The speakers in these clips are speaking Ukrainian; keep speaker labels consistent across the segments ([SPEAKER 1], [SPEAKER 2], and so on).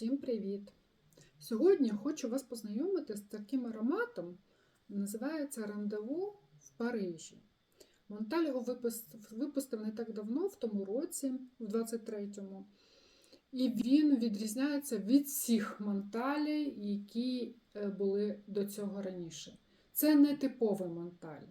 [SPEAKER 1] Всім привіт! Сьогодні хочу вас познайомити з таким ароматом, називається Рандеву в Парижі. Монталь його випустив, не так давно, в тому році, в 23-му. І він відрізняється від всіх монталей, які е, були до цього раніше. Це не типовий монталь.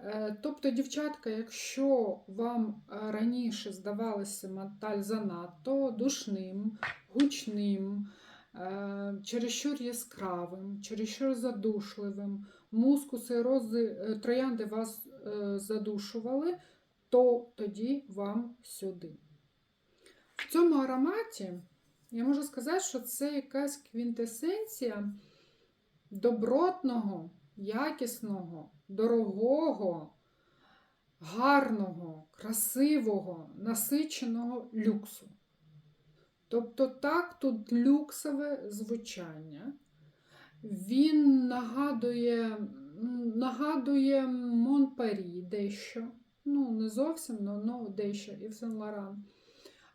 [SPEAKER 1] Е, Тобто, дівчатка, якщо вам е, раніше здавалося монталь занадто душним, гучним, е, чересчур яскравим, чересчур задушливим, мускуси, рози, троянди вас задушували, то тоді вам сюди. В цьому ароматі я можу сказати, що це якась квінтесенція добротного, якісного, дорогого, гарного, красивого, насиченого люксу. Тобто так тут люксове звучання. Він нагадує, нагадує Монпарі дещо. Ну, не зовсім, але дещо і в Сен-Лоран.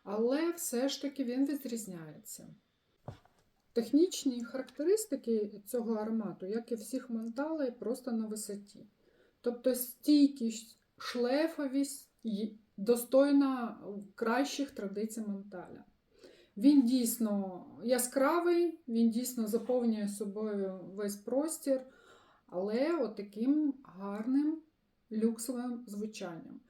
[SPEAKER 1] Але все ж таки він відрізняється. Технічні характеристики цього аромату, як і всіх монталей, просто на висоті. Тобто стійкість, шлейфовість достойна кращих традицій монталя. Він дійсно яскравий, він дійсно заповнює собою весь простір, але от таким гарним люксовим звучанням.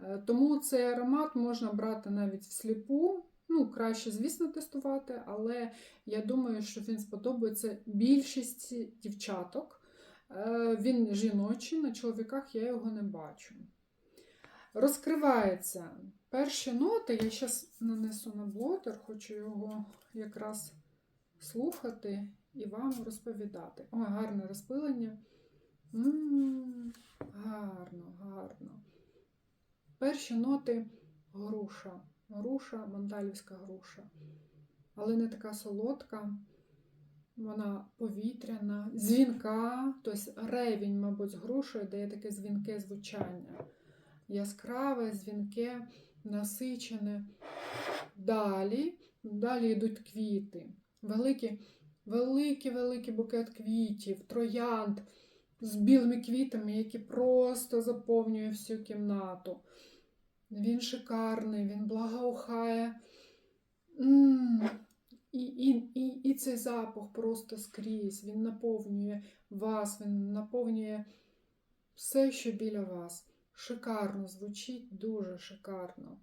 [SPEAKER 1] Е, Тому цей аромат можна брати навіть всліпу. Ну, краще, звісно, тестувати, але я думаю, що він сподобається більшості дівчаток. Е, Він жіночий, на чоловіках я його не бачу. Розкривається перші ноти. Я зараз нанесу на блотер, хочу його якраз слухати і вам розповідати. Ой, гарне розпилення. М, гарно, гарно. Перші ноти груша. Груша, мандалівська груша. Але не така солодка. Вона повітряна, дзвінка, тобто ревінь, мабуть, з грушею дає таке дзвінке звучання. Яскраве, дзвінке, насичене. Далі, далі йдуть квіти. Великий, великий, великий букет квітів, троянд з білими квітами, які просто заповнює всю кімнату. Він шикарний, він благоухає. М, І, і, і, і цей запах просто скрізь. Він наповнює вас, він наповнює все, що біля вас. Шикарно звучить, дуже шикарно.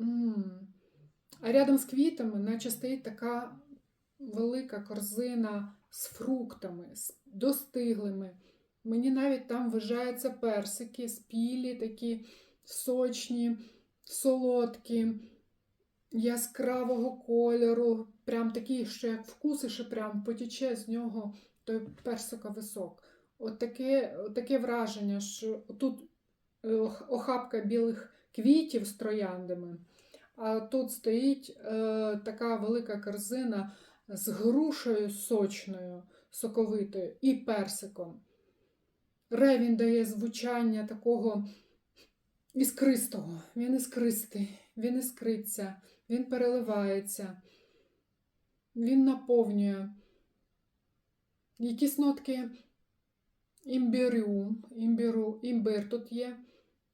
[SPEAKER 1] М. А рядом з квітами, наче стоїть така велика корзина з фруктами, з достиглими. Мені навіть там вважаються персики, спілі, такі сочні, солодкі, яскравого кольору, прям такі, що як вкусиш, і прям потіче з нього той персиковий сок. От таке, от таке враження, що тут е, охапка білих квітів з трояндами, а тут стоїть е, така велика корзина з грушею сочною, соковитою і персиком. Ревін дає звучання такого іскристого. Він іскристий, він іскриться, він переливається, він наповнює. Якісь нотки імбирю, імбиру, імбир тут є.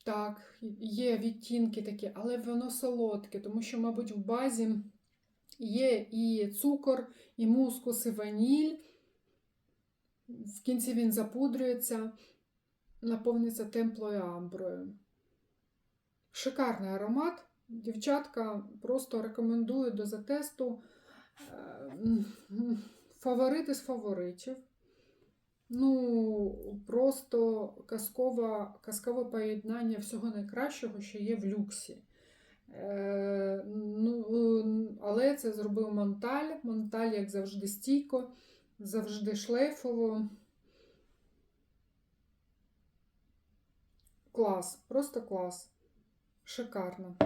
[SPEAKER 1] Так, є відтінки такі, але воно солодке, тому що, мабуть, в базі є і цукор, і мускус, і ваніль. В кінці він запудрюється, наповнюється темплою амброю. Шикарний аромат. Дівчатка просто рекомендую до затесту. Е, Фаворити з фаворитів. Ну, просто казкова, казкове поєднання всього найкращого, що є в люксі. Е, ну, але це зробив Монталь. Монталь, як завжди, стійко, завжди шлейфово. Клас, просто клас. Шикарно.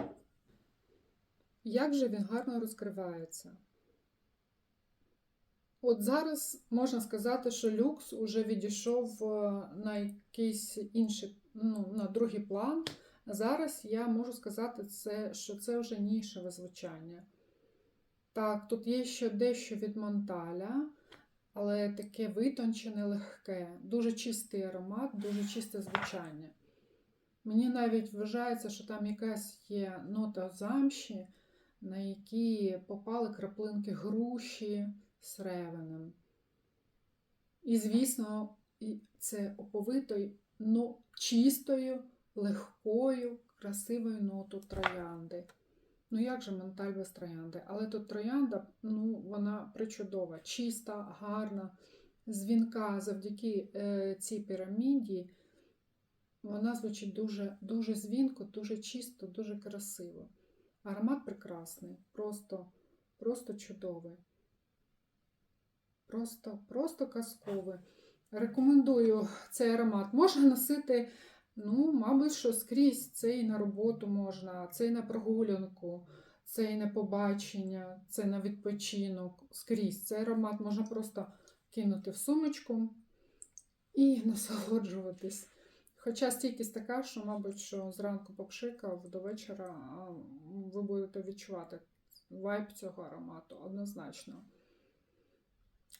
[SPEAKER 1] Як же він гарно розкривається. От зараз можна сказати, що люкс уже відійшов е, на якийсь інший, ну, на другий план. Зараз я можу сказати, це, що це вже нішеве звучання. Так, тут є ще дещо від Монталя, але таке витончене, легке, дуже чистий аромат, дуже чисте звучання. Мені навіть вважається, що там якась є нота замші, на які попали краплинки груші з ревенем. І, звісно, це оповито ну, чистою, легкою, красивою ноту троянди. Ну, як же менталь без троянди? Але тут троянда, ну, вона причудова, чиста, гарна, дзвінка завдяки е, цій піраміді. Вона звучить дуже, дуже дзвінко, дуже чисто, дуже красиво. Аромат прекрасний, просто, просто чудовий. Просто, просто казковий. Рекомендую цей аромат. Можна носити, ну, мабуть, що скрізь. Це і на роботу можна, це і на прогулянку, це і на побачення, це на відпочинок. Скрізь. Цей аромат можна просто кинути в сумочку і насолоджуватись. Хоча стійкість така, що, мабуть, що зранку попшикав до вечора, ви будете відчувати вайб цього аромату однозначно.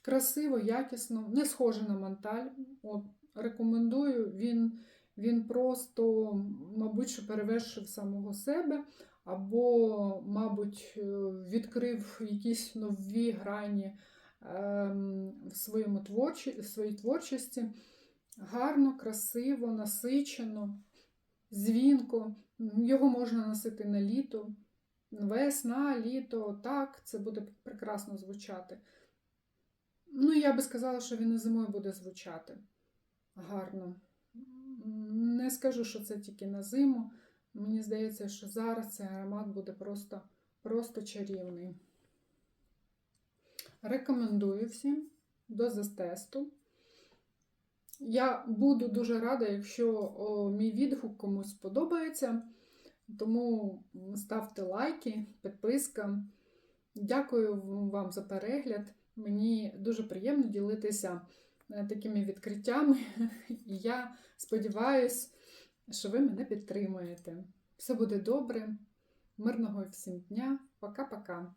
[SPEAKER 1] Красиво, якісно, не схоже на манталь. От, рекомендую, він, він просто, мабуть, що перевершив самого себе, або, мабуть, е, відкрив якісь нові грані ем, в своєму творчі, в своїй творчості. Гарно, красиво, насичено, дзвінко. Його можна носити на літо, весна, літо, так, це буде прекрасно звучати. Ну, я би сказала, що він і зимою буде звучати гарно. Не скажу, що це тільки на зиму. Мені здається, що зараз цей аромат буде просто, просто чарівний. Рекомендую всім до застесту. Я буду дуже рада, якщо о, мій відгук комусь сподобається. Тому ставте лайки, підписка. Дякую вам за перегляд. Мені дуже приємно ділитися е, такими відкриттями. І я сподіваюся, що ви мене підтримуєте. Все буде добре. Мирного всім дня. Пока-пока.